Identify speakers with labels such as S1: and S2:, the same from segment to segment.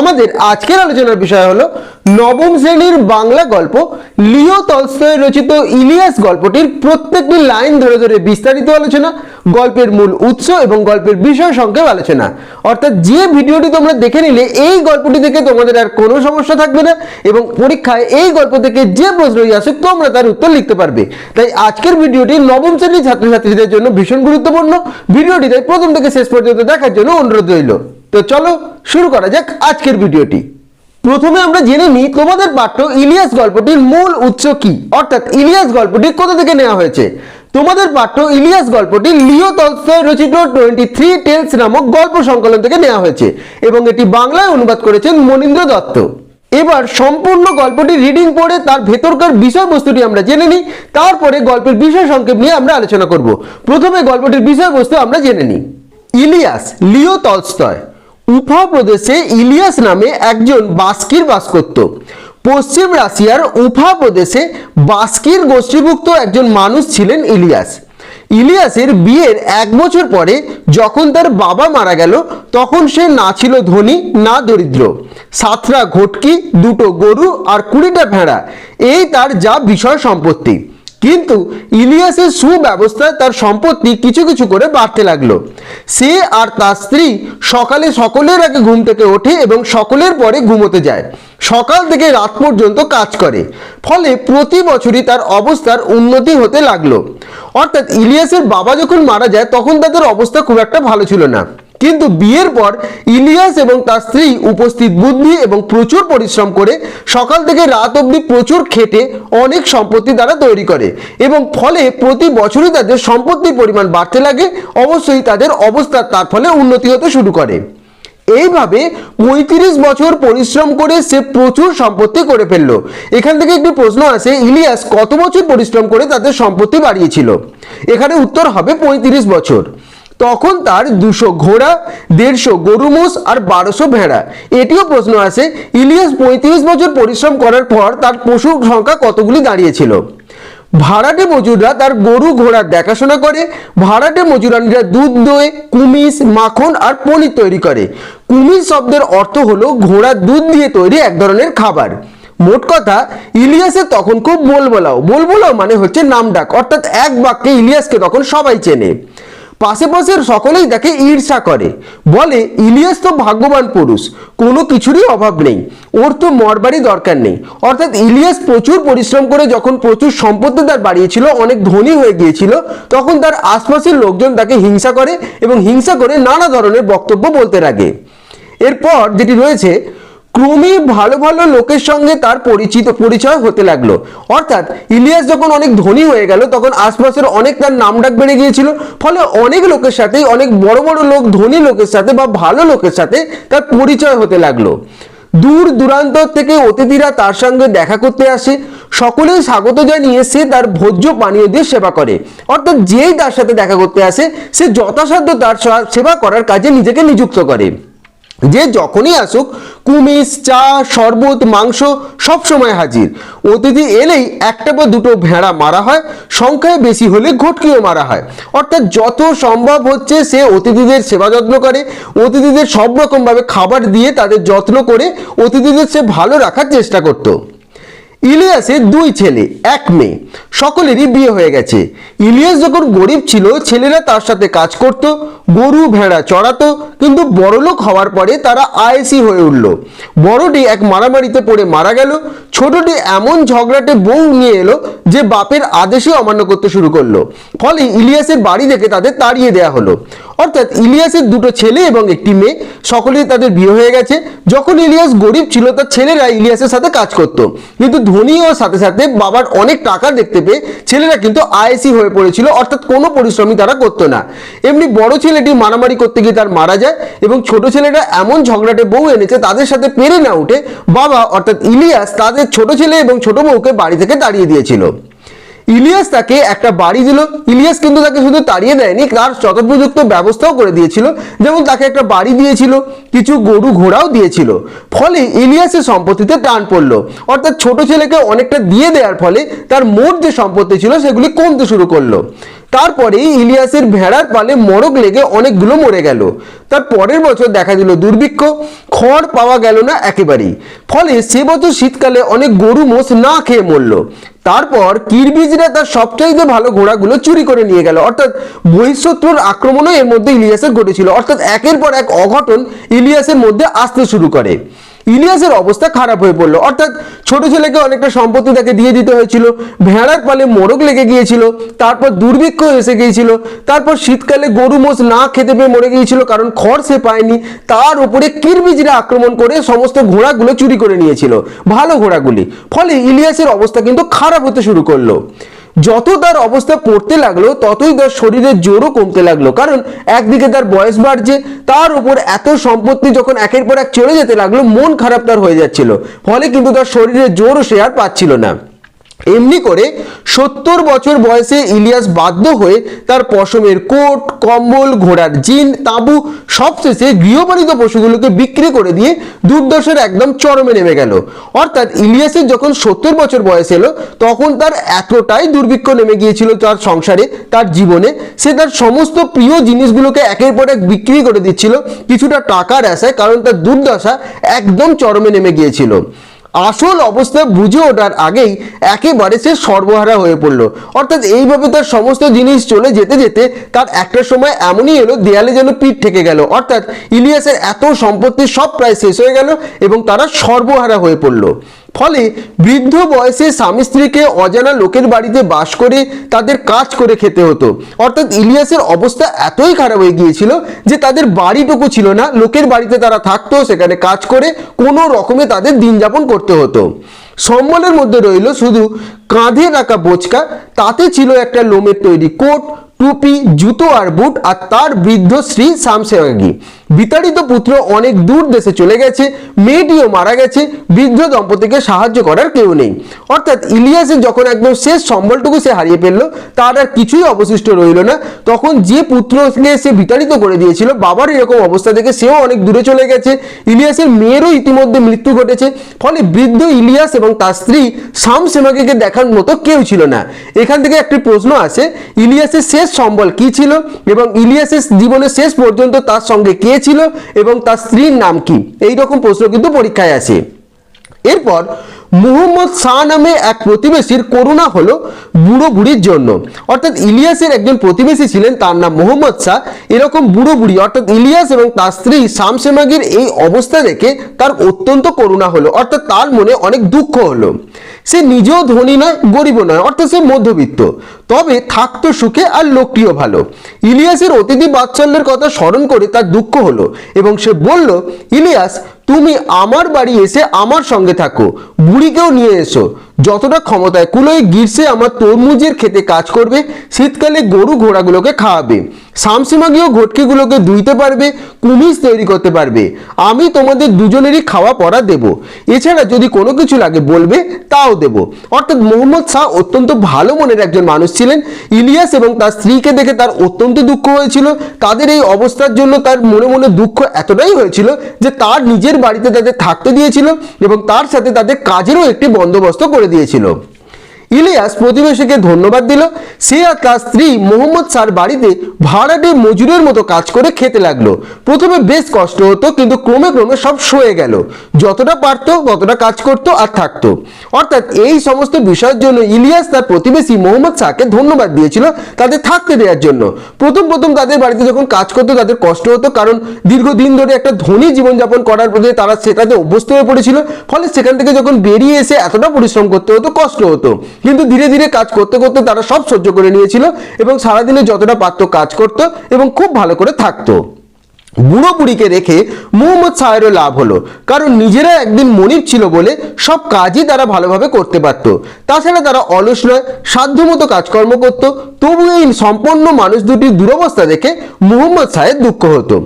S1: আমাদের আজকের আলোচনার বিষয় হলো নবম শ্রেণির বাংলা গল্প। লিও তলস্তয় রচিত ইলিয়াস গল্পটির প্রত্যেকটি লাইন ধরে ধরে বিস্তারিত আলোচনা, গল্পের মূল উৎস এবং গল্পের বিষয় সংক্ষেপ আলোচনা। অর্থাৎ যে ভিডিওটি তোমরা দেখে নিলে, এই গল্পটি থেকে তোমাদের আর কোনো সমস্যা থাকবে না এবং পরীক্ষায় এই গল্প থেকে যে প্রশ্নই আসুক, তোমরা তার উত্তর লিখতে পারবে। তাই আজকের ভিডিওটি নবম শ্রেণির ছাত্রছাত্রীদের জন্য ভীষণ গুরুত্বপূর্ণ। ভিডিওটি তাই প্রথম থেকে শেষ পর্যন্ত দেখার জন্য অনুরোধ রইল। তো চলো শুরু করা যাক আজকের ভিডিওটি। প্রথমে আমরা জেনে নিই তোমাদের পাঠ্য ইলিয়াস গল্পটির মূল উৎস কি? অর্থাৎ ইলিয়াস গল্পটি কোথা থেকে নেওয়া হয়েছে? তোমাদের পাঠ্য ইলিয়াস গল্পটি লিও তলস্তয় রচিত টোয়েন্টি থ্রি টেলস নামক গল্প সংকলন থেকে নেওয়া হয়েছে এবং এটি বাংলায় অনুবাদ করেছেন মনীন্দ্র দত্ত। এবার সম্পূর্ণ গল্পটি রিডিং পড়ে তার ভেতরকার বিষয়বস্তুটি আমরা জেনে নিই, তারপরে গল্পের বিষয় সংক্ষেপ নিয়ে আমরা আলোচনা করব। প্রথমে গল্পটির বিষয়বস্তু আমরা জেনে নিই। ইলিয়াস, লিও তলস্তয় উফা প্রদেশে ইলিয়াস নামে একজন বাস্কির বাস করত। পশ্চিম রাশিয়ার উফা প্রদেশে বাস্কির গোষ্ঠীভুক্ত একজন মানুষ ছিলেন ইলিয়াস। ইলিয়াসের বিয়ের এক বছর পরে যখন তার বাবা মারা গেল, তখন সে না ছিল ধনী, না দরিদ্র। সাতটা ঘটকি, দুটো গরু আর কুড়িটা ভেড়া। এই তার যা বিষয় সম্পত্তি। কিন্তু ইলিয়াসের সুব্যবস্থায় তার সম্পত্তি কিছু কিছু করে বাড়তে লাগল। সে আর তার স্ত্রী সকালে সকলের আগে ঘুম থেকে ওঠে এবং সকলের পরে ঘুমোতে যায়। সকাল থেকে রাত পর্যন্ত কাজ করে। ফলে প্রতি বছরই তার অবস্থার উন্নতি হতে লাগল। অর্থাৎ ইলিয়াসের বাবা যখন মারা যায়, তখন তাদের অবস্থা খুব একটা ভালো ছিল না। কিন্তু বিয়ের পর ইলিয়াস এবং তার স্ত্রী উপস্থিত বুদ্ধি এবং প্রচুর পরিশ্রম করে সকাল থেকে রাত অবধি প্রচুর খেটে অনেক সম্পত্তি তারা তৈরি করে এবং ফলে প্রতি বছরই তাদের সম্পত্তির পরিমাণ বাড়তে লাগে। অবশ্যই তাদের অবস্থা তার ফলে উন্নতি হতে শুরু করে। এইভাবে পঁয়ত্রিশ বছর পরিশ্রম করে সে প্রচুর সম্পত্তি করে ফেলল। এখান থেকে একটি প্রশ্ন আসে, ইলিয়াস কত বছর পরিশ্রম করে তাদের সম্পত্তি বাড়িয়েছিল? এখানে উত্তর হবে পঁয়ত্রিশ বছর। তখন তার দুশো ঘোড়া, দেড়শো গরু মোষ আর বারোশো ভেড়া। এটিও প্রশ্ন আসে, ইলিয়াস পঁয়ত্রিশ বছর পরিশ্রম করার পর তার পশুর সংখ্যা কতগুলি দাঁড়িয়েছিল? ভাড়াটে মজুররা তার গরু ঘোড়ার দেখাশোনা করে, ভাড়াটে মজুরানিরা দুধ দই কুমিস মাখন আর পনির তৈরি করে। কুমিস শব্দের অর্থ হলো ঘোড়ার দুধ দিয়ে তৈরি এক ধরনের খাবার। মোট কথা ইলিয়াসের তখন খুব বলবলাও। বলবলাও মানে হচ্ছে নামডাক, অর্থাৎ এক বাক্যে ইলিয়াসকে তখন সবাই চেনে। পাশে পাশের সকলেই তাকে ঈর্ষা করে। বলে, ইলিয়াস তো ভাগ্যবান পুরুষ, কোনো কিছুরই অভাব নেই, ওর তো মরবারই দরকার নেই। অর্থাৎ ইলিয়াস প্রচুর পরিশ্রম করে যখন প্রচুর সম্পত্তি তার বাড়িয়েছিল, অনেক ধনী হয়ে গিয়েছিল, তখন তার আশপাশের লোকজন তাকে হিংসা করে এবং হিংসা করে নানা ধরনের বক্তব্য বলতে লাগে। এরপর যেটি রয়েছে ক্রমে ভালো ভালো লোকের সঙ্গে তার পরিচিত, পরিচয় হতে লাগল। অর্থাৎ ইলিয়াস যখন অনেক ধনী হয়ে গেল, তখন আশপাশের অনেক তার নামডাক বেড়ে গিয়েছিল। ফলে অনেক লোকের সাথে, অনেক বড় বড় লোক, ধনী লোকের সাথে বা ভালো লোকের সাথে তার পরিচয় হতে লাগল। দূর দূরান্ত থেকে অতিথিরা তার সঙ্গে দেখা করতে আসে। সকলেই স্বাগত জানিয়ে সে তার ভোজ্য পানীয় দিয়ে সেবা করে। অর্থাৎ যেই তার সাথে দেখা করতে আসে, সে যথাসাধ্য তার সেবা করার কাজে নিজেকে নিযুক্ত করে। যে যখনই আসুক কুমিস চা, শরবত, মাংস সব সময় হাজির। অতিথি এলেই একটা বা দুটো ভেড়া মারা হয়, সংখ্যায় বেশি হলে ঘটকিও মারা হয়। অর্থাৎ যত সম্ভব হচ্ছে সে অতিথিদের সেবা যত্ন করে, অতিথিদের সব রকমভাবে খাবার দিয়ে তাদের যত্ন করে অতিথিদের সে ভালো রাখার চেষ্টা করতো। ইলিয়াসের দুই ছেলে, এক মেয়ে। সকলেরই বিয়ে হয়ে গেছে। ইলিয়াস যখন গরিব ছিল, ছেলেরা তার সাথে কাজ করত, গরু ভেড়া চড়াতো, কিন্তু বড়লোক হওয়ার পরে তারা আয়েসি হয়ে উঠল। বড়টি এক মারামারিতে পড়ে মারা গেল। ছোটটি এমন ঝগড়াটে বউ নিয়ে এলো যে বাপের আদেশে অমান্য করতে শুরু করল। ফলে ইলিয়াসের বাড়ি থেকে তাদের তাড়িয়ে দেওয়া হলো। অর্থাৎ ইলিয়াসের দুটো ছেলে এবং একটি মেয়ে, সকলেই তাদের বিয়ে হয়ে গেছে। যখন ইলিয়াস গরিব ছিল, তার ছেলেরা ইলিয়াসের সাথে কাজ করত। কিন্তু ধনী হওয়ার সাথে সাথে বাবার অনেক টাকা দেখতে পেয়ে ছেলেরা কিন্তু আইএসি হয়ে পড়েছিল, অর্থাৎ কোনো পরিশ্রমই তারা করতো না। এমনি বড় ছেলেটি মারামারি করতে গিয়ে তার মারা যায় এবং ছোট ছেলেরা এমন ঝগড়াটে বউ এনেছে, তাদের সাথে পেরে না উঠে বাবা, অর্থাৎ ইলিয়াস, তাদের ছোট ছেলে এবং ছোট বউকে বাড়ি থেকে তাড়িয়ে দিয়েছিল। ইলিয়াস তাকে একটা বাড়ি দিল। ইলিয়াস কিন্তু তাকে শুধু তাড়িয়ে দেয়নি, তার যথোপযুক্ত ব্যবস্থাও করে দিয়েছিল। যেমন তাকে একটা বাড়ি দিয়েছিল, কিছু গরু ঘোড়াও দিয়েছিল। ফলে ইলিয়াসের সম্পত্তিতে টান পড়ল। অর্থাৎ ছোট ছেলেকে অনেকটা দিয়ে দেওয়ার ফলে তার মোট যে সম্পত্তি ছিল, সেগুলি কমতে শুরু করল। তারপরেই ইলিয়াসের ভেড়ার পালে মরক লেগে অনেকগুলো মরে গেল। তার পরের বছর দেখা দিল দুর্ভিক্ষ, খড় পাওয়া গেল না একেবারেই। ফলে সে বছর শীতকালে অনেক গরু মোষ না খেয়ে মরল। তারপর কিরবিজরা তার সবচাইতে ভালো ঘোড়াগুলো চুরি করে নিয়ে গেল। অর্থাৎ বহিঃশত্রুর আক্রমণও এর মধ্যে ইলিয়াসের ঘটেছিল। অর্থাৎ একের পর এক অঘটন ইলিয়াসের মধ্যে আসতে শুরু করে। ইলিয়াসের অবস্থা খারাপ হয়ে পড়ল। অর্থাৎ ছোট ছেলেকে অনেকটা সম্পত্তি তাকে দিয়ে দিতে হয়েছিল, ভেড়ার পালে মোরগ লেগে গিয়েছিল, তারপর দুর্ভিক্ষ এসে গিয়েছিল, তারপর শীতকালে গরু মোষ না খেতে পেয়ে মরে গিয়েছিল কারণ খড় সে পায়নি, তার উপরে কিরবিজরা আক্রমণ করে সমস্ত ঘোড়াগুলো চুরি করে নিয়েছিল। ভালো ঘোড়াগুলি। ফলে ইলিয়াসের অবস্থা কিন্তু খারাপ হতে শুরু করল। যত তার অবস্থা পড়তে লাগল, ততই তার শরীরের জোরও কমতে লাগল। কারণ একদিকে তার বয়স বাড়ছে, তার উপর এত সম্পত্তি যখন একের পর এক চলে যেতে লাগল, মন খারাপ তার হয়ে যাচ্ছিল। ফলে কিন্তু তার শরীরের জোরও সে আর পাচ্ছিল না। এমনি করে সত্তর বছর বয়সে ইলিয়াস বাধ্য হয়ে তার পশমের কোট, কম্বল, ঘোড়ার জিন, তাঁবু, সবশেষে গৃহপালিত পশুগুলোকে বিক্রি করে দিয়ে দুর্দশার একদম চরমে নেমে গেল। অর্থাৎ ইলিয়াসের যখন সত্তর বছর বয়স এলো, তখন তার এতটাই দুর্ভিক্ষ নেমে গিয়েছিল তার সংসারে, তার জীবনে। সে তার সমস্ত প্রিয় জিনিসগুলোকে একের পর এক বিক্রি করে দিচ্ছিল। কিছুটা টাকার আশায়, কারণ তার দুর্দশা একদম চরমে নেমে গিয়েছিল। আসল অবস্থা বুঝে ওঠার আগেই একেবারে সে সর্বহারা হয়ে পড়ল। অর্থাৎ এইভাবে তার সমস্ত জিনিস চলে যেতে যেতে তার একটা সময় এমনই এলো, দেয়ালে যেন পিঠ থেকে গেল। অর্থাৎ ইলিয়াসের এত সম্পত্তি সব প্রায় শেষ হয়ে গেল এবং তারা সর্বহারা হয়ে পড়ল। ফলে বৃদ্ধ বয়সে স্বামী স্ত্রীকে অজানা লোকের বাড়িতে বাস করে তাদের কাজ করে খেতে হতো। অর্থাৎ ইলিয়াসের অবস্থা এতই খারাপ হয়ে গিয়েছিল যে তাদের বাড়িটুকু ছিল না, লোকের বাড়িতে তারা থাকতো, সেখানে কাজ করে কোনো রকমে তাদের দিন যাপন করতে হতো। সম্বলের মধ্যে রইল শুধু কাঁধে রাখা বোচকা, তাতে ছিল একটা লোমের তৈরি কোট, টুপি, জুতো আর বুট, আর তার বৃদ্ধ শ্রী শামসেওয়াগি বিতাড়িত পুত্র অনেক দূর দেশে চলে গেছে, মেয়েটিও মারা গেছে, বৃদ্ধ দম্পতিকে সাহায্য করার কেউ নেই। অর্থাৎ ইলিয়াসের যখন একদম শেষ সম্বলটুকু সে হারিয়ে ফেলল, তার আর কিছুই অবশিষ্ট রইল না। তখন যে পুত্রকে সে বিতাড়িত করে দিয়েছিল, বাবার এরকম অবস্থা থেকে সেও অনেক দূরে চলে গেছে। ইলিয়াসের মেয়েরও ইতিমধ্যে মৃত্যু ঘটেছে, ফলে বৃদ্ধ ইলিয়াস এবং তার স্ত্রী শাম সেমাকে দেখার মতো কেউ ছিল না। এখান থেকে একটি প্রশ্ন আসে, ইলিয়াসের শেষ সম্বল কি ছিল? এবং ইলিয়াসের জীবনের শেষ পর্যন্ত তার সঙ্গে কে ছিল এবং তার স্ত্রীর নাম কি? এই রকম প্রশ্ন কিন্তু পরীক্ষায় আসে। এরপর মুহম্মদ শাহ নামে এক প্রতিবেশীর করুণা হলো বুড়ো বুড়ির জন্য। অর্থাৎ ইলিয়াসের একজন প্রতিবেশী ছিলেন, তার নাম মোহাম্মদ শাহ। এরকম বুড়ো বুড়ি অর্থাৎ ইলিয়াস এবং তার স্ত্রী শামসেমাগির এই অবস্থা দেখে তার অত্যন্ত করুণা হলো, অর্থাৎ তার মনে অনেক দুঃখ হলো। সে নিজেও ধনী নয়, গরিবও নয়, অর্থাৎ সে মধ্যবিত্ত। তবে থাকতো সুখে আর লোকটিও ভালো। ইলিয়াসের অতিথি বাৎসল্যের কথা স্মরণ করে তার দুঃখ হলো এবং সে বলল, ইলিয়াস তুমি আমার বাড়ি এসে আমার সঙ্গে থাকো বুড়িকেও নিয়ে এসো। যতটা ক্ষমতায় কুলোয় গ্রীষ্মে আমার তরমুজের খেতে কাজ করবে, শীতকালে গরু ঘোড়াগুলোকে খাওয়াবে শামসিমাগিও ঘটকিগুলোকে ধুইতে পারবে কুমিজ তৈরি করতে পারবে। আমি তোমাদের দুজনেরই খাওয়া পড়া দেব। এছাড়া যদি কোনো কিছু লাগে বলবে, তাও দেব। অর্থাৎ মোহাম্মদ শাহ অত্যন্ত ভালো মনের একজন মানুষ ছিলেন। ইলিয়াস এবং তার স্ত্রীকে দেখে তার অত্যন্ত দুঃখ হয়েছিল। তাদের এই অবস্থার জন্য তার মনে মনে দুঃখ এতটাই হয়েছিল যে তার নিজের বাড়িতে তাদের থাকতে দিয়েছিল এবং তার সাথে তাদের কাজেরও একটি বন্দোবস্ত করে দিয়েছিল। ইলিয়াস প্রতিবেশীকে ধন্যবাদ দিল। সে আর তার স্ত্রী মোহাম্মদ স্যার বাড়িতে ভাড়াটে মজুরের মতো কাজ করে খেতে লাগল। প্রথমে বেশ কষ্ট হতো, কিন্তু ক্রমে ক্রমে সব সয়ে গেল। যতটা পারতো, ততটা কাজ করতো আর থাকতো। অর্থাৎ এই সমস্ত বিষয়ের জন্য ইলিয়াস তার প্রতিবেশী মোহাম্মদ শাহকে ধন্যবাদ দিয়েছিল তাদের থাকতে দেওয়ার জন্য। প্রথম প্রথম তাদের বাড়িতে যখন কাজ করতো, তাদের কষ্ট হতো, কারণ দীর্ঘদিন ধরে একটা ধনী জীবনযাপন করার প্রতি তারা সেটাতে অভ্যস্ত হয়ে পড়েছিল। ফলে সেখান থেকে যখন বেরিয়ে এসে এতটা পরিশ্রম করতে হতো, কষ্ট হতো। কিন্তু ধীরে ধীরে কাজ করতে করতে তারা সব সহ্য করে নিয়েছিল এবং সারাদিনে যতটা পারতো কাজ করতো এবং খুব ভালো করে থাকতো। বুড়ো বুড়িকে রেখে মুহম্মদ সাহেরও লাভ হলো, কারণ নিজেরা একদিন মনির ছিল বলে সব কাজই তারা ভালোভাবে করতে পারত। তাছাড়া তারা অলস নয়, সাধ্যমতো কাজকর্ম করত, তবু এই সম্পন্ন মানুষ দুটির দুরবস্থা দেখে মুহম্মদ সাহেব দুঃখ হতো।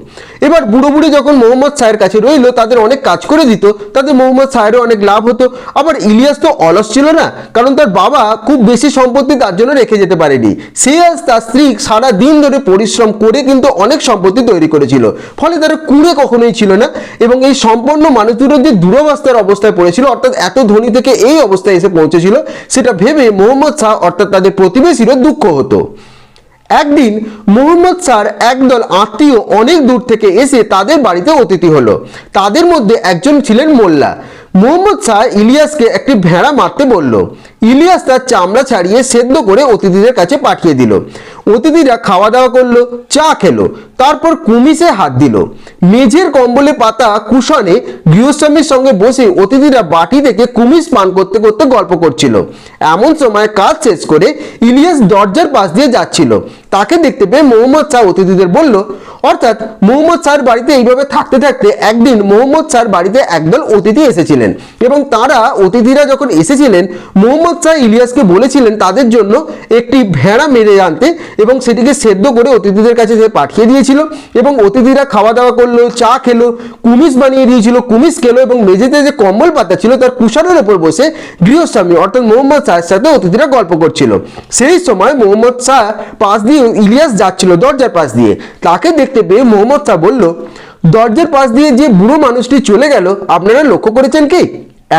S1: এবার বুড়ো বুড়ি যখন মোহাম্মদ সাহের কাছে রইল, তাদের অনেক কাজ করে দিত, তাতে মোহাম্মদ সাহেরও অনেক লাভ হতো। আবার ইলিয়াস তো অলস ছিল না, কারণ তার বাবা খুব বেশি সম্পত্তি তার জন্য রেখে যেতে পারেনি। সে আজ তার স্ত্রী সারা দিন ধরে পরিশ্রম করে কিন্তু অনেক সম্পত্তি তৈরি করেছিল। ফলে তারা কুড়ে কখনোই ছিল না, এবং এই সম্পন্ন মানুষ যে দুরবস্থার অবস্থায় পড়েছিল, অর্থাৎ এত ধনী থেকে এই অবস্থায় এসে পৌঁছেছিল, সেটা ভেবে মোহাম্মদ শাহ অর্থাৎ তাদের প্রতিবেশীরও দুঃখ হতো। একদিন মোহাম্মদ স্যার একদল আত্মীয় অনেক দূর থেকে এসে তাদের বাড়িতে অতিথি হলো। তাদের মধ্যে একজন ছিলেন মোল্লা। মোহাম্মদ শাহ ইলিয়াসকে একটি ভেড়া মারতে বলল। ইলিয়াস তার চামড়া ছাড়িয়ে সেদ্ধ করে অতিথিদের কাছে পাঠিয়ে দিল। অতিথিরা খাওয়া দাওয়া করল, চা খেলো, তারপর কুমিসে হাত দিল। মেঝের কম্বলে পাতা কুশনে গৃহস্বামীর সঙ্গে বসে অতিথিরা বাটি থেকে কুমিস পান করতে করতে গল্প করছিল। এমন সময় কাজ শেষ করে ইলিয়াস দরজার পাশ দিয়ে যাচ্ছিল। তাকে দেখতে পেয়ে মোহাম্মদ শাহ অতিথিদের বলল অর্থাৎ মোহাম্মদ স্যার বাড়িতে এইভাবে থাকতে থাকতে একদিন মোহাম্মদ স্যার বাড়িতে একদল অতিথি এসেছিলেন এবং তারা অতিথিরা যখন এসেছিলেন, মোহাম্মদ শাহ ইলিয়াসকে বলেছিলেন তাদের জন্য একটি ভেড়া মেরে আনতে এবং সেটিকে সেদ্ধ করে অতিথিদের কাছে সে পাঠিয়ে দিয়েছিল এবং অতিথিরা খাওয়া দাওয়া করল, চা খেলো, কুমিস বানিয়ে দিয়েছিল, কুমিস খেলো এবং মেঝেতে যে কম্বল পাতা ছিল তার কুশারের ওপর বসে গৃহস্বামী অর্থাৎ মোহাম্মদ শাহের সাথে অতিথিরা গল্প করছিল। সেই সময় মোহাম্মদ শাহ পাশ দিয়ে ইলিয়াস যাচ্ছিল দরজার পাশ দিয়ে। তাকে দেখতে পেয়ে মোহাম্মদ শাহ বলল, দরজার পাশ দিয়ে যে বুড়ো মানুষটি চলে গেল, আপনারা লক্ষ্য করেছেন কি?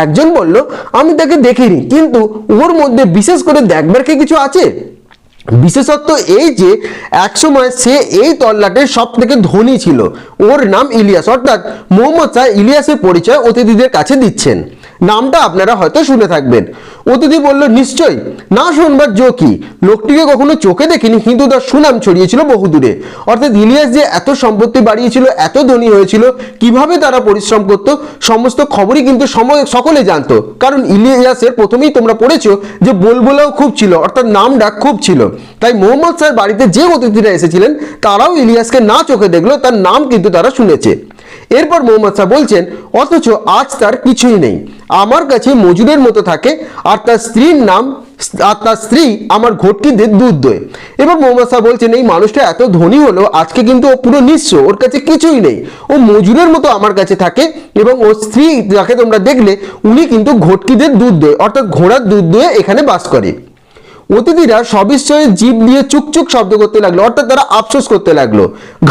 S1: একজন বলল, আমি তাকে দেখিনি, কিন্তু ওর মধ্যে বিশেষ করে দেখবার কি কিছু আছে? বিশেষত্ব এই যে, একসময় সে এই তল্লাটের সব থেকে ধনী ছিল। ওর নাম ইলিয়াস, অর্থাৎ মোহাম্মদ শাহ ইলিয়াসের পরিচয় অতিথিদের কাছে দিচ্ছেন। নামটা আপনারা হয়তো শুনে থাকবেন। অতিথি বলল নিশ্চয় না শুনবার জো কি? লোকটিকে কখনো চোখে দেখিনি কিন্তু তার সুনাম ছড়িয়েছিল বহুদূরে। অর্থাৎ ইলিয়াস যে এত সম্পত্তি বাড়িয়েছিল, এত ধনী হয়েছিল, কীভাবে তারা পরিশ্রম করত, সমস্ত খবরই কিন্তু সকলে জানতো। কারণ ইলিয়াসের প্রথমেই তোমরা পড়েছো যে বলবলাও খুব ছিল, অর্থাৎ নাম ডাক খুব ছিল। তাই মোহাম্মদ স্যার বাড়িতে যে অতিথিরা এসেছিলেন, তারাও ইলিয়াসকে না চোখে দেখল, তার নাম কিন্তু তারা শুনেছে। এরপর মোহাম্মদ শাহ বলছেন, অথচ আজ তার কিছুই নেই। আমার কাছে মজুরের মতো থাকে, আর তার স্ত্রীর নাম, আর তার স্ত্রী আমার ঘটকিতে দুধ দোয় এবার মোহাম্মদ শাহ বলছেন, এই মানুষটা এত ধনী হলো, আজকে কিন্তু ও পুরো নিঃস্ব, ওর কাছে কিছুই নেই। ও মজুরের মতো আমার কাছে থাকে, এবং ওর স্ত্রী, যাকে তোমরা দেখলে, উনি কিন্তু ঘটকিদের দুধ দোয় অর্থাৎ ঘোড়ার দুধ দোয়ে এখানে বাস করে। অতিথিরা সবিস্ময়ে জীব দিয়ে চুকচুক শব্দ করতে লাগল, অর্থাৎ তারা আফসোস করতে লাগল।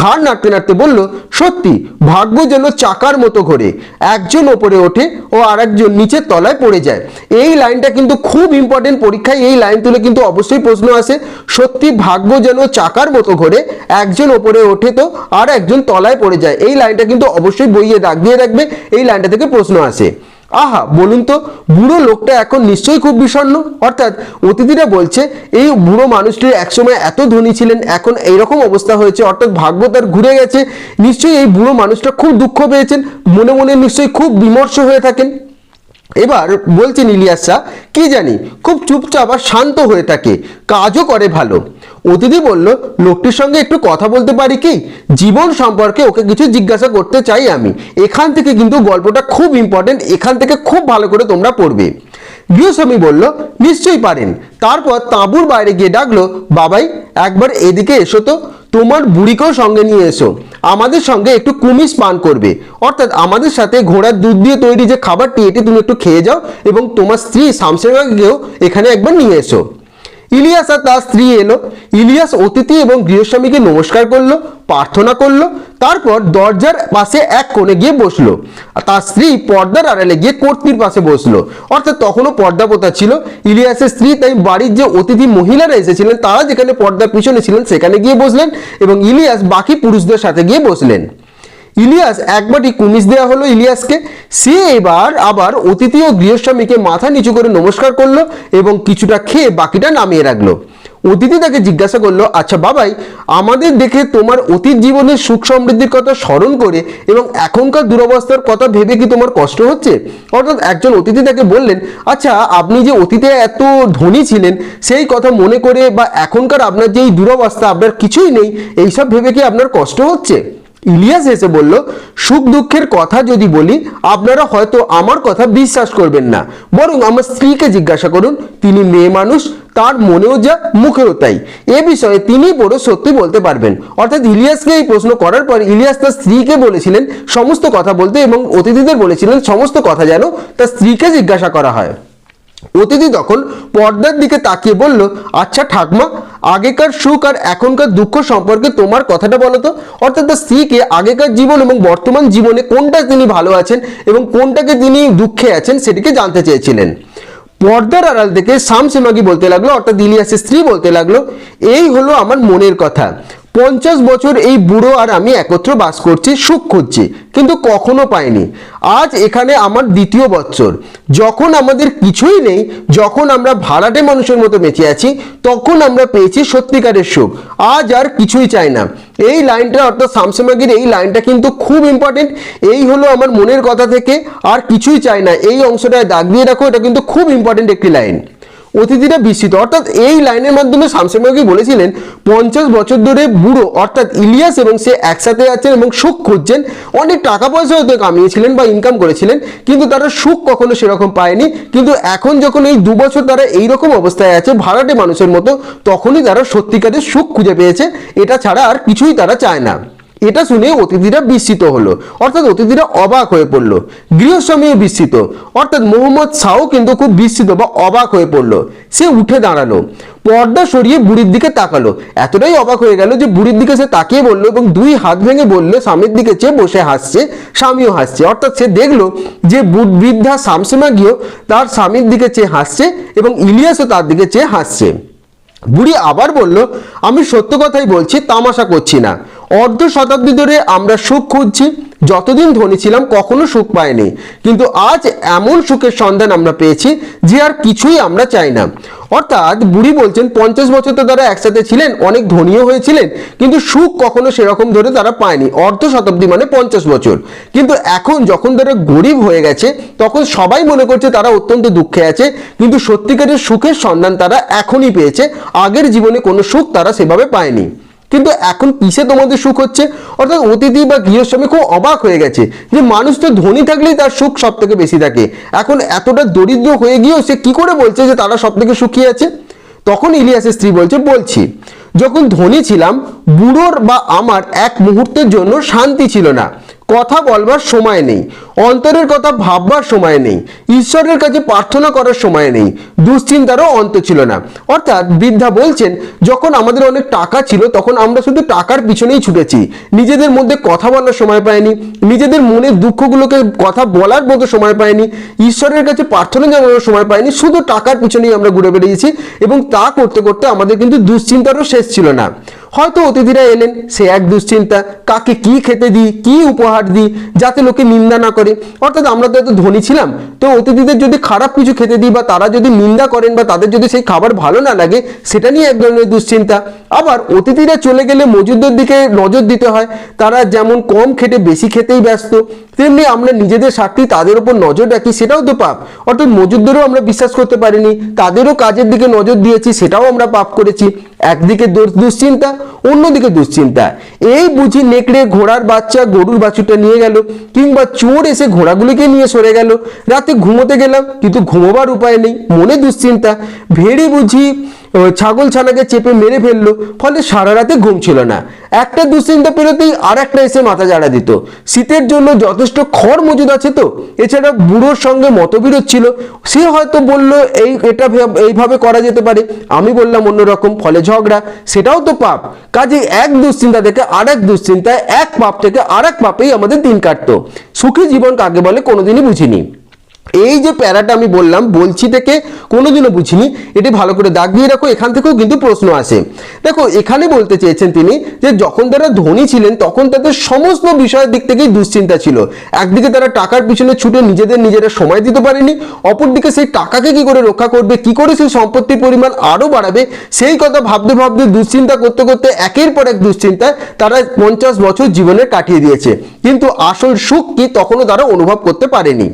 S1: ঘাড় নাড়তে নাড়তে বলল, সত্যি, ভাগ্য যেন চাকার মতো ঘোরে। একজন ওপরে ওঠে ও আরেকজন নিচের তলায় পড়ে যায়। এই লাইনটা কিন্তু খুব ইম্পর্টেন্ট পরীক্ষায়, এই লাইন তুলে কিন্তু অবশ্যই প্রশ্ন আসে। সত্যি, ভাগ্য যেন চাকার মতো ঘোরে, একজন ওপরে ওঠে তো আর একজন তলায় পড়ে যায়। এই লাইনটা কিন্তু অবশ্যই বইয়ে দাগ দিয়ে রাখবে, এই লাইনটা থেকে প্রশ্ন আসে। আহা, বলুন তো, বুড়ো লোকটা এখন নিশ্চয়ই খুব বিষণ্ন অর্থাৎ অতিথিরা বলছে, এই বুড়ো মানুষটি একসময় এত ধনী ছিলেন, এখন এইরকম অবস্থা হয়েছে, অর্থাৎ ভাগ্য তার ঘুরে গেছে। নিশ্চয়ই এই বুড়ো মানুষটা খুব দুঃখ পেয়েছেন, মনে মনে নিশ্চয়ই খুব বিমর্ষ হয়ে থাকেন। এবার বলছেন ইলিয়াস শাহ, কি জানি, খুব চুপচাপ আর শান্ত হয়ে থাকে, কাজও করে ভালো। অতিথি বলল, লোকটির সঙ্গে একটু কথা বলতে পারি কি? জীবন সম্পর্কে ওকে কিছু জিজ্ঞাসা করতে চাই আমি। এখান থেকে কিন্তু গল্পটা খুব ইম্পর্টেন্ট এখান থেকে খুব ভালো করে তোমরা পড়বে। গৃহস্বামী বলল, নিশ্চয়ই পারেন। তারপর তাঁবুর বাইরে গিয়ে ডাকলো, বাবাই, একবার এদিকে এসো তো। তোমার বুড়িকেও সঙ্গে নিয়ে এসো। আমাদের সঙ্গে একটু কুমিস পান করবে। অর্থাৎ আমাদের সাথে ঘোড়ার দুধ দিয়ে তৈরি যে খাবারটি, এটি তুমি একটু খেয়ে যাও এবং তোমার স্ত্রী শামসেরবাগকেও এখানে একবার নিয়ে এসো। ইলিয়াস আর তার স্ত্রী এলো। ইলিয়াস অতিথি এবং গৃহস্বামীকে নমস্কার করল, প্রার্থনা করল, তারপর দরজার পাশে এক কোণে গিয়ে বসল। আর তার স্ত্রী পর্দার আড়ালে গিয়ে কর্তির পাশে বসল। অর্থাৎ তখনও পর্দা পোতা ছিল। ইলিয়াসের স্ত্রী তাই বাড়ির যে অতিথি মহিলারা এসেছিলেন, তারা যেখানে পর্দার পিছনে ছিলেন, সেখানে গিয়ে বসলেন এবং ইলিয়াস বাকি পুরুষদের সাথে গিয়ে বসলেন। ইলিয়াস, একবারই কুমিস দেওয়া হলো ইলিয়াসকে। সে এবার আবার অতিথি ও গৃহস্বামীকে মাথা নিচু করে নমস্কার করল এবং কিছুটা খেয়ে বাকিটা নামিয়ে রাখল। অতিথি তাকে জিজ্ঞাসা করল আচ্ছা বাবাই, আমাদের দেখে তোমার অতীত জীবনের সুখ সমৃদ্ধির কথা স্মরণ করে এবং এখনকার দুরবস্থার কথা ভেবে কি তোমার কষ্ট হচ্ছে? অর্থাৎ একজন অতিথি তাকে বললেন আচ্ছা আপনি যে অতীতে এত ধনী ছিলেন, সেই কথা মনে করে বা এখনকার আপনার যে এই দুরবস্থা, আপনার কিছুই নেই, এইসব ভেবে কি আপনার কষ্ট হচ্ছে? ইলিয়াস এসে বলল, সুখ দুঃখের কথা যদি বলি, আপনারা হয়তো আমার কথা বিশ্বাস করবেন না। বরং আমার স্ত্রীকে জিজ্ঞাসা করুন, তিনি মেয়ে মানুষ, তার মনেও যা মুখেও তাই। এ বিষয়ে তিনি বড় সত্যি বলতে পারবেন। অর্থাৎ ইলিয়াসকে এই প্রশ্ন করার পর ইলিয়াস তার স্ত্রীকে বলেছিলেন, সমস্ত কথা বলতে এবং অতিথিদের বলেছিলেন, সমস্ত কথা যেন তার স্ত্রীকে জিজ্ঞাসা করা হয়। অতিথি তখন পর্দার দিকে তাকিয়ে বলল আচ্ছা ঠাকমা, আগেকার সুখ আর এখনকার দুঃখ সম্পর্কে তোমার কথাটা বলো তো। অর্থাৎ তার স্ত্রীকে আগেকার জীবন এবং বর্তমান জীবনে কোনটা তিনি ভালো আছেন এবং কোনটাকে তিনি দুঃখে আছেন সেটিকে জানতে চেয়েছিলেন। পর্দার আড়াল থেকে সামসেমাগি বলতে লাগল, অর্থাৎ ইলিয়াসের স্ত্রী বলতে লাগল, এই হলো আমার মনের কথা। পঞ্চাশ বছর এই বুড়ো আর আমি একত্র বাস করছি, সুখ খুঁজছি, কিন্তু কখনো পাইনি। আজ এখানে আমার দ্বিতীয় বছর যখন আমাদের কিছুই নেই, যখন আমরা ভাড়াটে মানুষের মতো বেঁচে আছি, তখন আমরা পেয়েছি সত্যিকারের সুখ। আজ আর কিছুই চাই না। এই লাইনটা, অর্থাৎ শামসেমাগির এই লাইনটা কিন্তু খুব ইম্পর্টেন্ট এই হলো আমার মনের কথা থেকে, আর কিছুই চাই না। এই অংশটায় দাগ দিয়ে রাখো, এটা কিন্তু খুব ইম্পর্টেন্ট একটি লাইন। অতিথিরা বিস্মিত। অর্থাৎ এই লাইনের মাধ্যমে শামসেমাগি বলেছিলেন? পঞ্চাশ বছর ধরে বুড়ো, অর্থাৎ ইলিয়াস এবং সে একসাথে আছেন এবং সুখ খুঁজছেন। অনেক টাকা পয়সা হয়তো কামিয়েছিলেন বা ইনকাম করেছিলেন, কিন্তু তারা সুখ কখনো সেরকম পায়নি। কিন্তু এখন যখন এই দু বছর তারা এইরকম অবস্থায় আছে, ভাড়াটে মানুষের মতো, তখনই তারা সত্যিকারের সুখ খুঁজে পেয়েছে। এটা ছাড়া আর কিছুই তারা চায় না। এটা শুনে অতিথিরা বিস্মিত হলো। অর্থাৎ অতিথিরা অবাক হয়ে পড়ল। গৃহস্বামীও বিস্মিত। অর্থাৎ মোহাম্মদ শাহও কিন্তু খুব বিস্মিত বা অবাক হয়ে পড়ল। সে উঠে দাঁড়াল। পর্দা সরিয়ে বুড়ির দিকে তাকালো। এতটাই অবাক হয়ে গেল যে বুড়ির দিকে সে তাকিয়ে বলল এবং দুই হাত ভেঙে বলল, স্বামীর দিকে চেয়ে বসে হাসছে, স্বামীও হাসছে। অর্থাৎ সে দেখল যে বৃদ্ধা শামসেমা গিয়েও তার স্বামীর দিকে চেয়ে হাসছে এবং ইলিয়াসও তার দিকে চেয়ে হাসছে। বুড়ি আবার বলল, আমি সত্য কথাই বলছি, তামাশা করছি না। অর্ধ শতাব্দী ধরে আমরা সুখ খুঁজছি। যতদিন ধনী ছিলাম, কখনো সুখ পাইনি। কিন্তু আজ এমন সুখের সন্ধান আমরা পেয়েছি, যে আর কিছুই আমরা চাই না। অর্থাৎ বুড়ি বলছেন, পঞ্চাশ বছর তো তারা একসাথে ছিলেন, অনেক ধনীও হয়েছিলেন, কিন্তু সুখ কখনো সেরকম ধরে তারা পায়নি। অর্ধ শতাব্দী মানে পঞ্চাশ বছর। কিন্তু এখন যখন তারা গরিব হয়ে গেছে, তখন সবাই মনে করছে তারা অত্যন্ত দুঃখে আছে, কিন্তু সত্যিকারের সুখের সন্ধান তারা এখনই পেয়েছে। আগের জীবনে কোনো সুখ তারা সেভাবে পায়নি। কিন্তু এখন কিসে তোমাদের সুখ হচ্ছে? অর্থাৎ অতিথি বা গৃহস্বামী খুব অবাক হয়ে গেছে যে মানুষ তো ধনী থাকলেই তার সুখ সব থেকে বেশি থাকে। এখন এতটা দরিদ্র হয়ে গিয়েও সে কি করে বলছে যে তারা সব থেকে সুখী আছে? তখন ইলিয়াসের স্ত্রী বলছে, বলছি, যখন ধনী ছিলাম, বুড়োর বা আমার এক মুহূর্তের জন্য শান্তি ছিল না। কথা বলবার সময় নেই, অন্তরের কথা ভাববার সময় নেই, ঈশ্বরের কাছে প্রার্থনা করার সময় নেই, দুশ্চিন্তারও অন্ত ছিল না। অর্থাৎ বৃদ্ধা বলছেন, যখন আমাদের অনেক টাকা ছিল, তখন আমরা শুধু টাকার পিছনেই ছুটেছি। নিজেদের মধ্যে কথা বলার সময় পাইনি, নিজেদের মনের দুঃখগুলোকে কথা বলার মতো সময় পাইনি, ঈশ্বরের কাছে প্রার্থনা জানানোর সময় পাইনি, শুধু টাকার পিছনেই আমরা ঘুরে বেরিয়েছি এবং তা করতে করতে আমাদের কিন্তু দুশ্চিন্তারও শেষ ছিল না। হয়তো অতিথিরা এলেন, সে এক দুশ্চিন্তা, কাকে কি খেতে দিই, কি উপহার দিই, যাতে লোকে নিন্দা না করে। অর্থাৎ আমরা তো এত ধনী ছিলাম, তো অতিথিদের যদি খারাপ কিছু খেতে দিই বা তারা যদি নিন্দা করেন বা তাদের যদি সেই খাবার ভালো না লাগে, সেটা নিয়ে এক ধরনের দুশ্চিন্তা। আবার অতিথিরা চলে গেলে মজুদদের দিকে নজর দিতে হয়। তারা যেমন কম খেটে বেশি খেতেই ব্যস্ত, তেমনি আমরা নিজেদের স্বার্থে তাদের উপর নজর রাখি, সেটাও তো পাপ। অর্থাৎ মজুদদেরও আমরা বিশ্বাস করতে পারিনি, তাদেরও কাজের দিকে নজর দিয়েছি, সেটাও আমরা পাপ করেছি। একদিকে দুশ্চিন্তা, অন্যদিকে দুশ্চিন্তা। এই বুঝি নেকড়ে ঘোড়ার বাচ্চা গরুর বাছুরটা নিয়ে গেল, কিংবা চোর এসে ঘোড়াগুলিকে নিয়ে সরে গেল। রাতে ঘুমোতে গেলাম, কিন্তু ঘুমোবার উপায় নেই, মনে দুশ্চিন্তা। ভেড়ি বুঝি ছাগল ছানাকে চেপে মেরে ফেলল, ফলে সারা রাতে ঘুম ছিল না। একটা দুশ্চিন্তা পেরোতেই আর একটা এসে মাথা জাড়া দিত। শীতের জন্য যথেষ্ট খড় মজুদ আছে তো, এছাড়া বুড়োর সঙ্গে মতবিরোধ ছিল। সে হয়তো বলল, এই, এটা এইভাবে করা যেতে পারে। আমি বললাম, অন্যরকম, ফলে ঝগড়া, সেটাও তো পাপ। কাজে এক দুশ্চিন্তা থেকে আর এক দুশ্চিন্তায়, এক পাপ থেকে আর এক পাপেই আমাদের দিন কাটতো। সুখী জীবন কাকে বলে কোনোদিনই বুঝিনি। এই যে প্যারাটা আমি বললাম, বলছি থেকে কোনোদিনও বুঝিনি। এটি ভালো করে দাগ দিয়ে রাখো, এখান থেকেও কিন্তু প্রশ্ন আসে। দেখো, এখানে বলতে চেয়েছেন তিনি যে যখন তারা ধনী ছিলেন, তখন তাদের সমস্ত বিষয়ের দিক থেকেই দুশ্চিন্তা ছিল। একদিকে তারা টাকার পিছনে ছুটে নিজেদের নিজেরা সময় দিতে পারেনি, অপরদিকে সেই টাকাকে কি করে রক্ষা করবে, কি করে সেই সম্পত্তির পরিমাণ আরও বাড়াবে, সেই কথা ভাবতে ভাবতে, দুশ্চিন্তা করতে করতে একের পর এক দুশ্চিন্তায় তারা পঞ্চাশ বছর জীবনে কাটিয়ে দিয়েছে। কিন্তু আসল সুখ কি তখনও তারা অনুভব করতে পারেনি।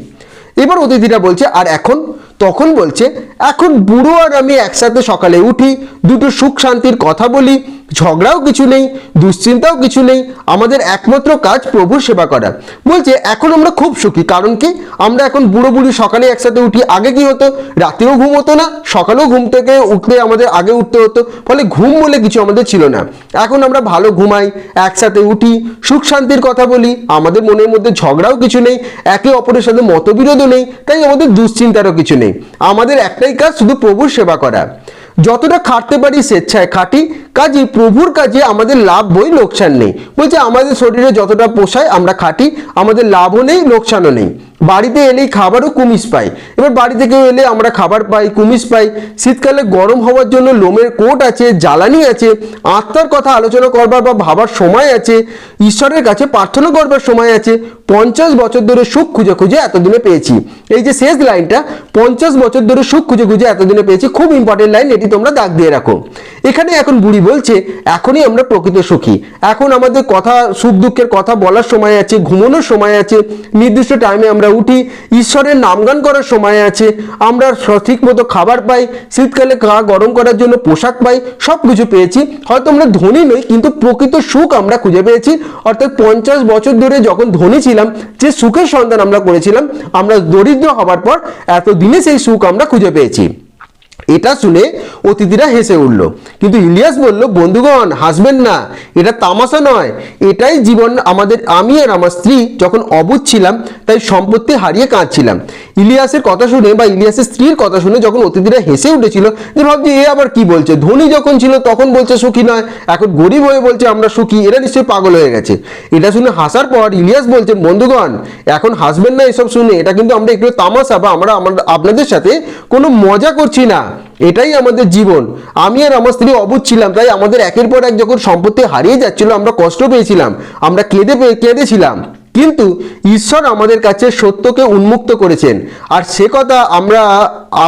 S1: এবার অতিথিরা বলছে, আর এখন? তখন বলছে, এখন বুড়ো আর আমি একসাথে সকালে উঠি, দুটো সুখ শান্তির কথা বলি ঝগড়াও কিছু নেই, দুশ্চিন্তাও কিছু নেই, আমাদের একমাত্র কাজ প্রভুর সেবা করা। বলছে, এখন আমরা খুব সুখী, কারণ কি? আমরা এখন বুড়ো বুড়ি সকালে একসাথে উঠি, আগে কি হতো? রাতেও ঘুম হতো না, সকালেও ঘুম থেকে উঠতে আমাদের আগে উঠতে হতো, ফলে ঘুম বলে কিছু আমাদের ছিল না। এখন আমরা ভালো ঘুমাই, একসাথে উঠি, সুখ শান্তির কথা বলি, আমাদের মনের মধ্যে ঝগড়াও কিছু নেই, একে অপরের সাথে মতবিরোধও নেই, তাই আমাদের দুশ্চিন্তারও কিছু নেই। আমাদের একটাই কাজ, শুধু প্রভুর সেবা করা। যতটা খাটতে পারি স্বেচ্ছায় খাটি, কাজে প্রভুর কাজে আমাদের লাভ বই লোকসান নেই। বলছে, আমাদের শরীরে যতটা পোষায় আমরা খাটি, আমাদের লাভও নেই, লোকসানও নেই। বাড়িতে এলেই খাবারও কুমিস পাই। এবার বাড়ি থেকে এলে আমরা খাবার পাই, কুমিস পাই। শীতকালে গরম হওয়ার জন্য লোমের কোট আছে, জ্বালানি আছে, আত্মার কথা আলোচনা করবার বা ভাবার সময় আছে, ঈশ্বরের কাছে প্রার্থনা করবার সময় আছে। পঞ্চাশ বছর ধরে সুখ খুঁজে খুঁজে এতদিনে পেয়েছি। এই যে শেষ লাইনটা, পঞ্চাশ বছর ধরে সুখ খুঁজে খুঁজে এতদিনে পেয়েছি, খুব ইম্পর্টেন্ট লাইন এটি তোমরা দাগ দিয়ে রাখো। এখানে এখন বুড়ি বলছে, এখনই আমরা প্রকৃত সুখী। এখন আমাদের কথা, সুখ দুঃখের কথা বলার সময় আছে, ঘুমানোর সময় আছে, নির্দিষ্ট টাইমে আমরা উঠি, ঈশ্বরের নামগান করার সময় আছে, আমরা সঠিক মতো খাবার পাই, শীতকালে গা গরম করার জন্য পোশাক পাই সব কিছু পেয়েছি। হয়তো আমরা ধনী নই, কিন্তু প্রকৃত সুখ আমরা খুঁজে পেয়েছি। অর্থাৎ পঞ্চাশ বছর ধরে যখন ধনী ছিলাম যে সুখের সন্ধান আমরা করেছিলাম, আমরা দরিদ্র হবার পর এতদিনে সেই সুখ আমরা খুঁজে পেয়েছি। এটা শুনে অতিথিরা হেসে উঠল। কিন্তু ইলিয়াস বলল, বন্ধুগণ হাসবেন না, এটা তামাশা নয়। এটাই জীবন আমাদের, আমি আর আমার স্ত্রী যখন অবুধ ছিলাম, তাই সম্পত্তি হারিয়ে কাঁদছিলাম। ইলিয়াসের কথা শুনে বা ইলিয়াসের স্ত্রীর কথা শুনে যখন অতিথিরা হেসে উঠেছিল, যে ভাবছি, এ আবার কি বলছে? ধনী যখন ছিল, তখন বলছে সুখী নয়। এখন গরিব হয়ে বলছে, আমরা সুখী। এরা নিশ্চয়ই পাগল হয়ে গেছে। এটা শুনে হাসার পর ইলিয়াস বলছেন বন্ধুগণ, এখন হাসবেন না এসব শুনে, এটা কিন্তু আমরা একটু তামাশা বা আমরা আমরা আপনাদের সাথে কোনো মজা করছি না। এটাই আমাদের জীবন। আমি আর আমার স্ত্রী অবুধ ছিলাম, তাই আমাদের একের পর এক যখন সম্পত্তি হারিয়ে যাচ্ছিল, আমরা কষ্ট পেয়েছিলাম, আমরা কেঁদে কেঁদেছিলাম। কিন্তু ঈশ্বর আমাদের কাছে সত্যকে উন্মুক্ত করেছেন। আর সে কথা আমরা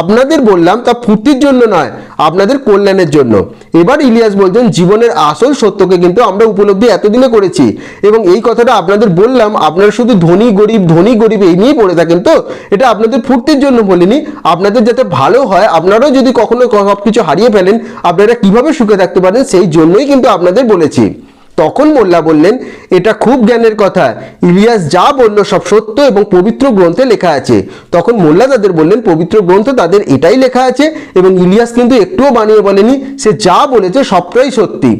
S1: আপনাদের বললাম, তা ফুর্তির জন্য নয়, আপনাদের কল্যাণের জন্য। এবার ইলিয়াস বলছেন, জীবনের আসল সত্যকে কিন্তু আমরা উপলব্ধি এতদিনে করেছি। এবং এই কথাটা আপনাদের বললাম, আপনারা শুধু ধনী, গরিব ধনী, গরিব এই নিয়েই পড়ে থাকেন তো। এটা আপনাদের ফুর্তির জন্য বলিনি, আপনাদের যাতে ভালো হয়, আপনারাও যদি কখনো সব কিছু হারিয়ে ফেলেন, আপনারা কীভাবে সুখে থাকতে পারেন, সেই জন্যই কিন্তু আপনাদের বলেছি। তখন মোল্লা বললেন, এটা খুব জ্ঞানের কথা। ইলিয়াস যা বলল সব সত্য এবং পবিত্র গ্রন্থে লেখা আছে। তখন মোল্লা তাদের বললেন, পবিত্র গ্রন্থ তাদের এটাই লেখা আছে এবং ইলিয়াস কিন্তু একটুও বানিয়ে বলেনি। সে যা বলেছে সবটাই সত্যি।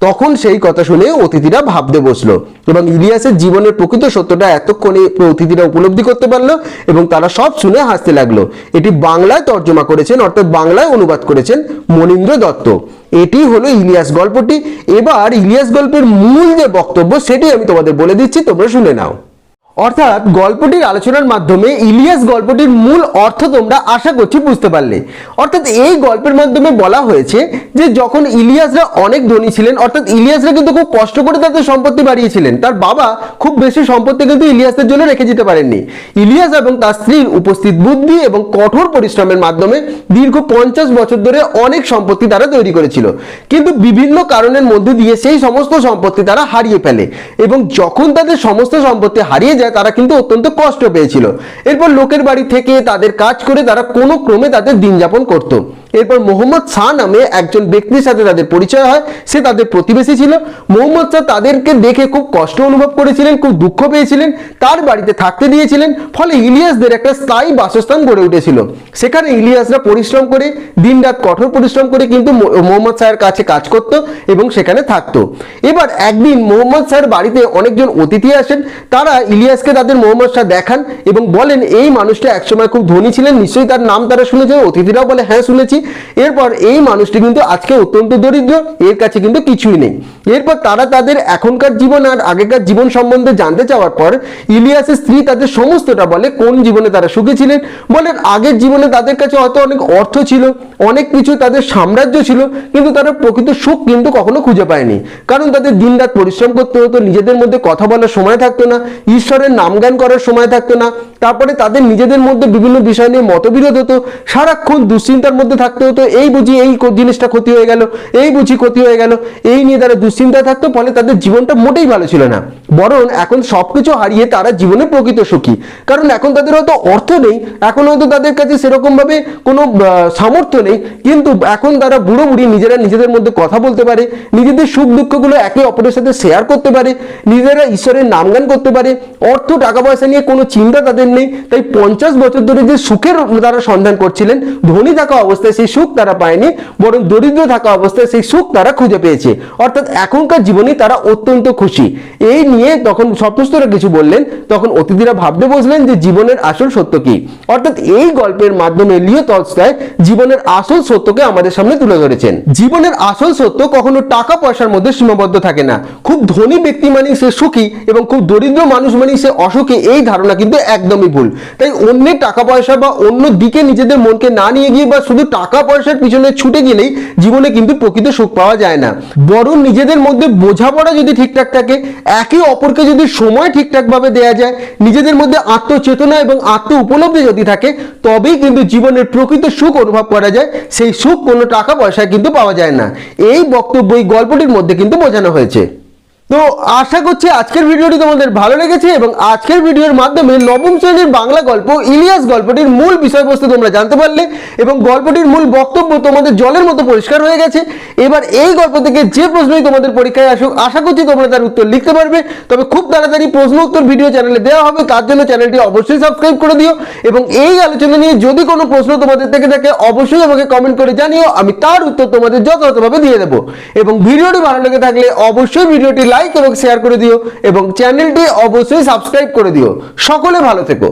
S1: তখন সেই কথা শুনে অতিথিরা ভাবতে বসল এবং ইলিয়াসের জীবনের প্রকৃত সত্যটা এতক্ষণে অতিথিরা উপলব্ধি করতে পারল এবং তারা সব শুনে হাসতে লাগল। এটি বাংলায় তর্জমা করেছেন, অর্থাৎ বাংলায় অনুবাদ করেছেন মনীন্দ্র দত্ত। এটি হলো ইলিয়াস গল্পটি। এবার ইলিয়াস গল্পের মূল যে বক্তব্য, সেটি আমি তোমাদের বলে দিচ্ছি, তোমরা শুনে নাও। অর্থাৎ গল্পটির আলোচনার মাধ্যমে ইলিয়াস গল্পটির মূল অর্থ তোমরা আশা করছি বুঝতে পারলে। অর্থাৎ এই গল্পের মাধ্যমে বলা হয়েছে যে যখন ইলিয়াসরা অনেক ধনী ছিলেন, অর্থাৎ ইলিয়াসরা কিন্তু খুব কষ্ট করে তাদের সম্পত্তি বাড়িয়েছিলেন। তার বাবা খুব বেশি সম্পত্তি কিন্তু ইলিয়াসের জন্য রেখে যেতে পারেননি। ইলিয়াস এবং তার স্ত্রীর উপস্থিত বুদ্ধি এবং কঠোর পরিশ্রমের মাধ্যমে দীর্ঘ পঞ্চাশ বছর ধরে অনেক সম্পত্তি তারা তৈরি করেছিল। কিন্তু বিভিন্ন কারণের মধ্যে দিয়ে সেই সমস্ত সম্পত্তি তারা হারিয়ে ফেলে এবং যখন তাদের সমস্ত সম্পত্তি হারিয়ে যায় তারা কিন্তু অত্যন্ত কষ্ট পেয়েছিল। এরপর লোকের বাড়ি থেকে তাদের কাজ করে তারা কোনো ক্রমে তাদের দিন যাপন করত। এরপর মোহাম্মদ শাহ নামে একজন ব্যক্তির সাথে তাদের পরিচয় হয়। সে তাদের প্রতিবেশী ছিল। মোহাম্মদ শাহ তাদেরকে দেখে খুব কষ্ট অনুভব করেছিলেন, খুব দুঃখ পেয়েছিলেন, তার বাড়িতে থাকতে দিয়েছিলেন, ফলে ইলিয়াসদের একটা স্থায়ী বাসস্থান গড়ে উঠেছিল। সেখানে ইলিয়াসরা পরিশ্রম করে, দিনরাত কঠোর পরিশ্রম করে কিন্তু মোহাম্মদ শাহের কাছে কাজ করত এবং সেখানে থাকতো। এবার একদিন মোহাম্মদ শাহের বাড়িতে অনেকজন অতিথি আসেন। তারা ইলিয়াসকে তাদের মোহাম্মদ শাহ দেখান এবং বলেন, এই মানুষটা একসময় খুব ধনী ছিলেন, নিশ্চয়ই তার নাম তারা শুনেছে, অতিথিরাও বলে হ্যাঁ শুনেছি। এরপর এই মানুষটি কিন্তু আজকে অত্যন্ত দরিদ্র, এর কাছে কিন্তু কিছুই নেই। এরপর তারা তাদের এখনকার জীবন আর আগেকার জীবন সম্বন্ধে জানতে চাওয়ার পর ইলিয়াসের স্ত্রী তাদের সমস্তটা বলে কোন জীবনে তারা সুখী ছিলেন? বলেন আগের জীবনে তাদের কাছে হয়তো অনেক অর্থ ছিল, অনেক কিছু তাদের সাম্রাজ্য ছিল, কিন্তু তারা প্রকৃত সুখ কিন্তু কখনো খুঁজে পায়নি। কারণ তাদের দিনরাত পরিশ্রম করতে হতো, নিজেদের মধ্যে কথা বলার সময় থাকতো না, ঈশ্বরের নামগান করার সময় থাকতো না, তারপরে তাদের নিজেদের মধ্যে বিভিন্ন বিষয় নিয়ে মতবিরোধ হতো, সারাক্ষণ দুশ্চিন্তার মধ্যে থাকতে হতো, এই বুঝি এই জিনিসটা ক্ষতি হয়ে গেল, এই বুঝি ক্ষতি হয়ে গেল, এই নিয়ে তারা দুশ্চিন্তায় থাকতো, ফলে তাদের জীবনটা মোটেই ভালো ছিল না। বরং এখন সবকিছু হারিয়ে তারা জীবনে প্রকৃত সুখী। কারণ এখন তাদের হয়তো অর্থ নেই, এখন হয়তো তাদের কাছে সেরকম ভাবে কোনো সামর্থ্য নেই, কিন্তু এখন তারা বুড়ো বুড়ি নিজেরা নিজেদের মধ্যে কথা বলতে পারে, নিজেদের সুখ দুঃখগুলো একে অপরের সাথে শেয়ার করতে পারে, নিজেরা ঈশ্বরের নামগান করতে পারে, অর্থ টাকা পয়সা নিয়ে কোনো চিন্তা তাদের নেই, তাই পঞ্চাশ বছর ধরে যে সুখের তারা সন্ধান করছিলেন, ধনী থাকা অবস্থায় সেই সেই সুখ তারা পায়নি, বরং দরিদ্র থাকা অবস্থায় সেই সুখ তারা খুঁজে পেয়েছে। অর্থাৎ এখনকার জীবনে তারা অত্যন্ত খুশি। এই নিয়ে তখন সপ্তস্তরা কিছু বললেন, তখন অতিথিরা ভাবতে বসলেন যে জীবনের আসল সত্য কি। অর্থাৎ এই গল্পের মাধ্যমে লিও তলস্টয় জীবনের আসল সত্যকে আমাদের সামনে তুলে ধরেছেন। জীবনের আসল সত্য কখনো টাকা পয়সার মধ্যে সীমাবদ্ধ থাকে না। খুব ধনী ব্যক্তি মানেই সে সুখী এবং খুব দরিদ্র মানুষ মানেই সে অসুখী, এই ধারণা কিন্তু একদমই ভুল। তাই অন্যের টাকা পয়সা বা অন্য দিকে নিজেদের মনকে না নিয়ে গিয়ে বা শুধু টাকা পয়সার পিছনে ছুটে গেলেই জীবনে কিন্তু প্রকৃত সুখ পাওয়া যায় না। বরং নিজেদের মধ্যে বোঝাপড়া যদি ঠিকঠাক থাকে, একে অপরকে যদি সময় ঠিকঠাক ভাবে দেওয়া যায়, নিজেদের মধ্যে আত্মচেতনা এবং আত্ম উপলব্ধি যদি থাকে, তবেই কিন্তু জীবনের প্রকৃত সুখ অনুভব করা যায়। সেই সুখ কোনো টাকা পয়সায় কিন্তু পাওয়া যায় না। এই বক্তব্য, এই গল্পটির মধ্যে কিন্তু বোঝানো হয়েছে। তো আশা করছি আজকের ভিডিওটি তোমাদের ভালো লেগেছে এবং আজকের ভিডিওর মাধ্যমে নবম শ্রেণির বাংলা গল্প, ইলিয়াস গল্পটির মূল বিষয়বস্তু তোমরা জানতে পারলে এবং গল্পটির মূল বক্তব্য তোমাদের জলের মতো পরিষ্কার হয়ে গেছে। এবার এই গল্প থেকে যে প্রশ্নই তোমাদের পরীক্ষায় আসুক, আশা করছি তোমরা তার উত্তর লিখতে পারবে। তবে খুব তাড়াতাড়ি প্রশ্ন উত্তর ভিডিও চ্যানেলে দেওয়া হবে, তার জন্য চ্যানেলটি অবশ্যই সাবস্ক্রাইব করে দিও এবং এই আলোচনা নিয়ে যদি কোনো প্রশ্ন তোমাদের থেকে থাকে, অবশ্যই আমাকে কমেন্ট করে জানিও, আমি তার উত্তর তোমাদের যথাযথভাবে দিয়ে দেবো। এবং ভিডিওটি ভালো লেগে থাকলে অবশ্যই ভিডিওটি লাইক এবং শেয়ার করে দিও এবং চ্যানেলটি অবশ্যই সাবস্ক্রাইব করে দিও। সকলে ভালো থেকো।